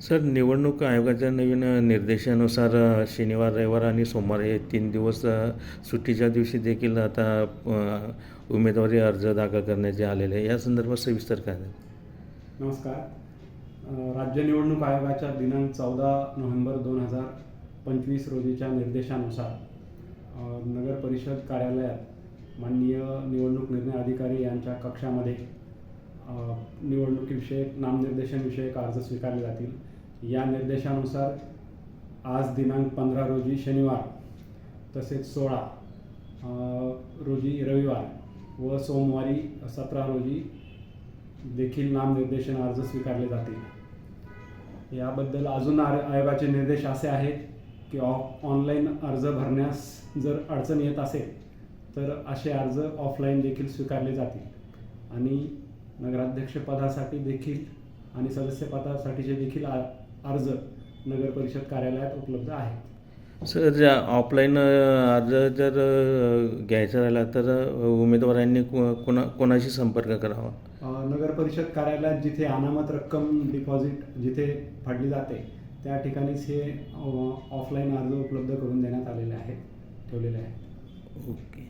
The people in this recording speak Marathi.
सर निवडणूक आयोगाच्या नवीन निर्देशानुसार शनिवार रविवार आणि सोमवार हे तीन दिवस सुट्टीच्या दिवशी देखील आता उमेदवारी अर्ज दाखल करण्याचे आलेले आहे. या संदर्भात सविस्तर काय नमस्कार. राज्य निवडणूक आयोगाच्या दिनांक चौदा नोव्हेंबर दोन हजार पंचवीस रोजीच्या निर्देशानुसार नगर परिषद कार्यालयात माननीय निवडणूक निर्णय अधिकारी यांच्या कक्षामध्ये निवडणुकीविषयक नामनिर्देशनविषयक अर्ज स्वीकारले जातील. या निर्देशानुसार आज दिनांक पंधरा रोजी शनिवार तसेच सोळा रोजी रविवार व सोमवारी सतरा रोजी देखील नामनिर्देशन अर्ज स्वीकारले जातील. याबद्दल अजून आर आयोगाचे निर्देश असे आहेत की ऑ ऑनलाईन अर्ज भरण्यास जर अडचण येत असेल तर असे अर्ज ऑफलाईन देखील स्वीकारले जातील. आणि नगराध्यक्षपदासाठी देखील आणि सदस्यपदासाठीचे देखील आ- अर्ज नगर परिषद कार्यालयात उपलब्ध आहेत. सर ज्या ऑफलाईन अर्ज जर घ्यायचा राहिला तर उमेदवारांनी कोणा कोणाशी संपर्क करावा? नगर परिषद कार्यालयात जिथे अनामत रक्कम डिपॉझिट जिथे फाडली जाते त्या ठिकाणीच हे ऑफलाईन अर्ज उपलब्ध करून देण्यात आलेले आहेत ठेवलेले आहेत. ओके.